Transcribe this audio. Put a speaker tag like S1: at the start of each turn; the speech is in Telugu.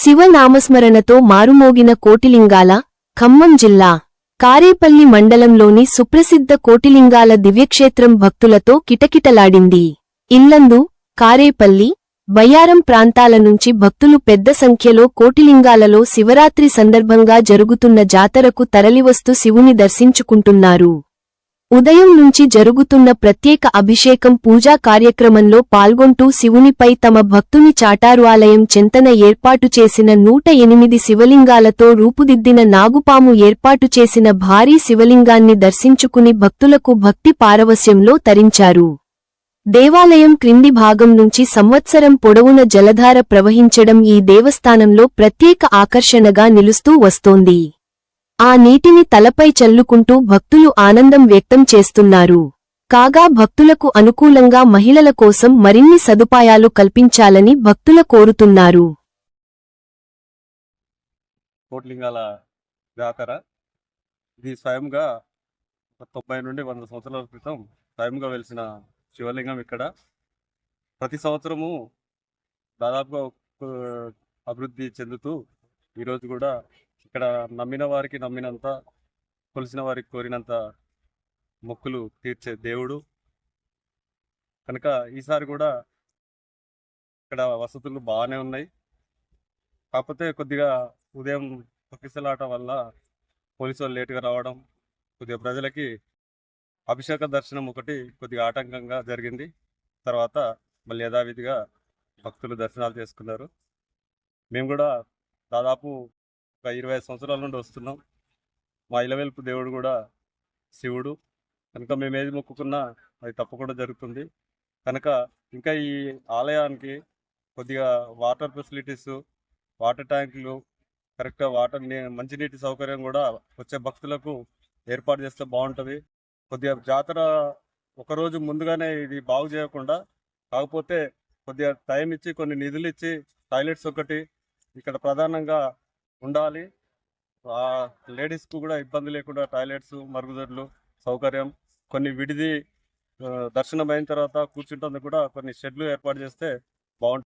S1: శివనామస్మరణతో మారుమోగిన కోటిలింగాల ఖమ్మం జిల్లా కారేపల్లి మండలంలోని సుప్రసిద్ధ కోటిలింగాల దివ్యక్షేత్రం భక్తులతో కిటకిటలాడింది. ఇల్లందు కారేపల్లి బయ్యారం ప్రాంతాల నుంచి భక్తులు పెద్ద సంఖ్యలో కోటిలింగాలలో శివరాత్రి సందర్భంగా జరుగుతున్న జాతరకు తరలివస్తూ శివుని దర్శించుకుంటున్నారు. ఉదయం నుంచి జరుగుతున్న ప్రత్యేక అభిషేకం పూజా కార్యక్రమంలో పాల్గొంటూ శివునిపై తమ భక్తుని చాటారు ఆలయం చెంతన ఏర్పాటు చేసిన నూట ఎనిమిది శివలింగాలతో రూపుదిద్దిన నాగుపాము ఏర్పాటు చేసిన భారీ శివలింగాన్ని దర్శించుకుని భక్తులకు భక్తి పారవస్యంలో తరించారు. దేవాలయం క్రింది భాగం నుంచి సంవత్సరం పొడవున జలధార ప్రవహించడం ఈ దేవస్థానంలో ప్రత్యేక ఆకర్షణగా నిలుస్తూ వస్తోంది. ఆ నీటిని తలపై చల్లుకుంటూ భక్తులు ఆనందం వ్యక్తం చేస్తున్నారు. కాగా భక్తులకు అనుకూలంగా మహిళల కోసం మరిన్ని సదుపాయాలు కల్పించాలని భక్తుల కోరుతున్నారు.
S2: కోట్లింగాల జాతర ఇది స్వయంగా తొంభై నుండి వంద సంవత్సరాల క్రితం స్వయంగా వెలిసిన శివలింగం ఇక్కడ. ప్రతి సంవత్సరము దాదాపుగా అభివృద్ధి చెందుతూ ఈరోజు కూడా ఇక్కడ నమ్మిన వారికి నమ్మినంత కొలిసిన వారికి కోరినంత మొక్కులు తీర్చే దేవుడు. కనుక ఈసారి కూడా ఇక్కడ వసతులు బాగానే ఉన్నాయి. కాకపోతే కొద్దిగా ఉదయం తొక్కిసలాట వల్ల పోలీసు వాళ్ళు లేటుగా రావడం కొద్దిగా ప్రజలకి అభిషేక దర్శనం ఒకటి కొద్దిగా ఆటంకంగా జరిగింది. తర్వాత మళ్ళీ యథావిధిగా భక్తులు దర్శనాలు చేసుకున్నారు. మేము కూడా దాదాపు ఒక ఇరవై సంవత్సరాల నుండి వస్తున్నాం. మా ఇలవెల్పు దేవుడు కూడా శివుడు. కనుక మేము ఏది మొక్కుకున్నా అది తప్పకుండా జరుగుతుంది. కనుక ఇంకా ఈ ఆలయానికి కొద్దిగా వాటర్ ఫెసిలిటీస్ వాటర్ ట్యాంకులు కరెక్ట్గా వాటర్ మంచినీటి సౌకర్యం కూడా వచ్చే భక్తులకు ఏర్పాటు చేస్తే బాగుంటుంది. కొద్దిగా జాతర ఒకరోజు ముందుగానే ఇది బాగు చేయకుండా కాకపోతే కొద్దిగా టైం ఇచ్చి కొన్ని నిధులు ఇచ్చి టాయిలెట్స్ ఒకటి ఇక్కడ ప్రధానంగా ఉండాలి. ఆ లేడీస్కు కూడా ఇబ్బంది లేకుండా టాయిలెట్స్ మరుగుదొడ్లు సౌకర్యం కొన్ని విడిది దర్శనం అయిన తర్వాత కూర్చుంటుంది కూడా కొన్ని షెడ్లు ఏర్పాటు చేస్తే బాగుంటుంది.